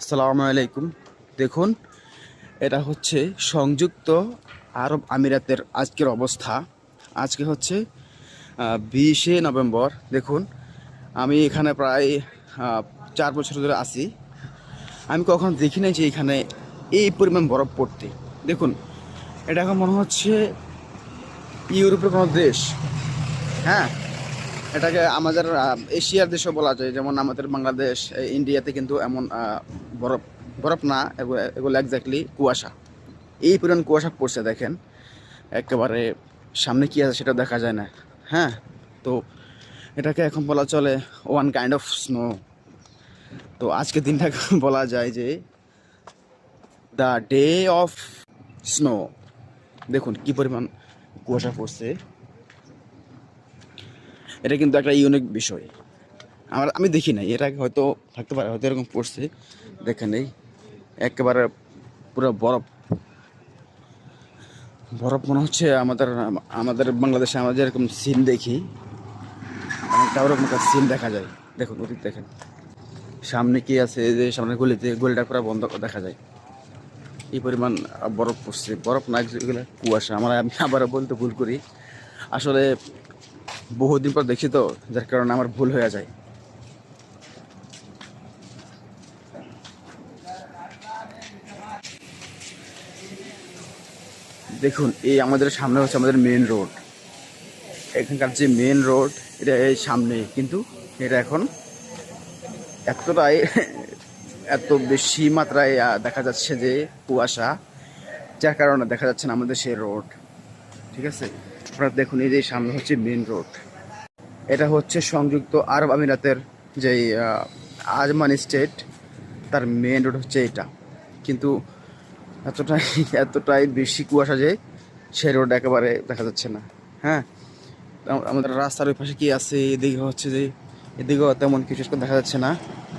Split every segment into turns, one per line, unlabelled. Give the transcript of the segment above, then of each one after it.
আসসালামু আলাইকুম। দেখুন, এটা হচ্ছে সংযুক্ত আরব আমিরাতের আজকের অবস্থা। আজকে হচ্ছে বিশে নভেম্বর। দেখুন, আমি এখানে প্রায় চার বছর ধরে আছি। আমি কখনো দেখি নাই যে এখানে এই পরিমাণ বরফ পড়তে। দেখুন, এটা এখন মনে হচ্ছে ইউরোপের কোনো দেশ। হ্যাঁ এটাকে আমাদের এশিয়ার দেশও বলা যায়। যেমন আমাদের বাংলাদেশ ইন্ডিয়াতে কিন্তু এমন বরফ বরফ না এগুলো একজাক্টলি কুয়াশা। এই পরিমাণ কুয়াশা পড়ছে দেখেন, একেবারে সামনে কি আছে সেটা দেখা যায় না। হ্যাঁ তো এটাকে এখন বলা চলে ওয়ান কাইন্ড অফ স্নো তো আজকের দিনটাকে বলা যায় যে দ্য ডে অফ স্নো দেখুন কি পরিমাণ কুয়াশা পড়ছে। এটা কিন্তু একটা ইউনিক বিষয়। আমার আমি দেখি নাই। এর আগে হয়তো থাকতে পারে, হয়তো এরকম পড়ছে। দেখে নেই। একেবারে পুরো বরফ। বরফ মনে হচ্ছে আমাদের আমাদের বাংলাদেশে আমরা যেরকম সিন দেখি, অনেকটা ওরকম একটা সিন দেখা যায়। দেখুন অতীত দেখেন। সামনে কি আছে? এই যে সামনে গলিতে গলিটা পুরো বন্ধ দেখা যায়। এই পরিমাণ বরফ পড়ছে? বরফ না, এগুলো কুয়াশা। আমরা আমি আবার বলতে ভুল করি। আসলে বহুদিন পর দেখি তো, যার কারণে আমার ভুল হয়ে যায়। দেখুন, এই আমাদের সামনে হচ্ছে আমাদের মেন রোড এখানকার যে মেন রোড এটা এই সামনে কিন্তু এটা এখন এতটাই, এত বেশি মাত্রায় দেখা যাচ্ছে যে কুয়াশা, যার কারণে দেখা যাচ্ছে না আমাদের সেই রোড ঠিক আছে? আপনারা দেখুন, এই যে সামনে হচ্ছে মেন রোড এটা হচ্ছে সংযুক্ত আরব আমিরাতের যে আজমান স্টেট তার মেন রোড হচ্ছে এটা। কিন্তু এতটাই এতটাই বেশি কুয়াশা যে সেই রোড একেবারে দেখা যাচ্ছে না। হ্যাঁ? আমাদের রাস্তার ওই পাশে কি আছে? এদিকে হচ্ছে যে, এদিকেও তেমন কিছু দেখা যাচ্ছে না।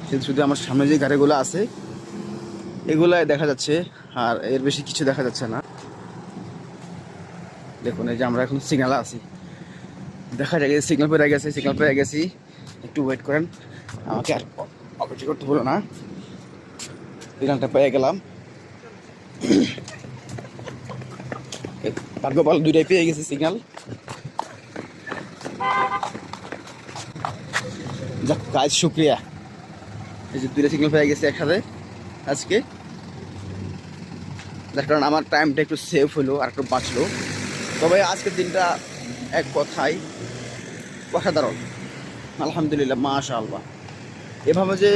কিন্তু শুধু আমার সামনে যে গাড়িগুলো আছে, এগুলাই দেখা যাচ্ছে, আর এর বেশি কিছু দেখা যাচ্ছে না। দেখুন, এই যে আমরা এখন সিগনালে আছি। দেখা যায় সিগন্যাল পেয়ে গেছে সিগনাল পেয়ে গেছি। একটু ওয়েট করেন। আমাকে আর অপেক্ষা করতে বলো না। সিগন্যালটা পেয়ে গেলাম। ভাগ্যপাল দুইটাই পেয়ে গেছে সিগনাল যাক কাজ শুক্রিয়া। এই যে দুইটা সিগন্যাল পেয়ে গেছি একসাথে আজকে। যার কারণে আমার টাইমটা একটু সেভ হলো আর একটু বাঁচলো। তবে আজকের দিনটা এক কথায় অসাধারণ। আলহামদুলিল্লাহ মাশা এভাবে যে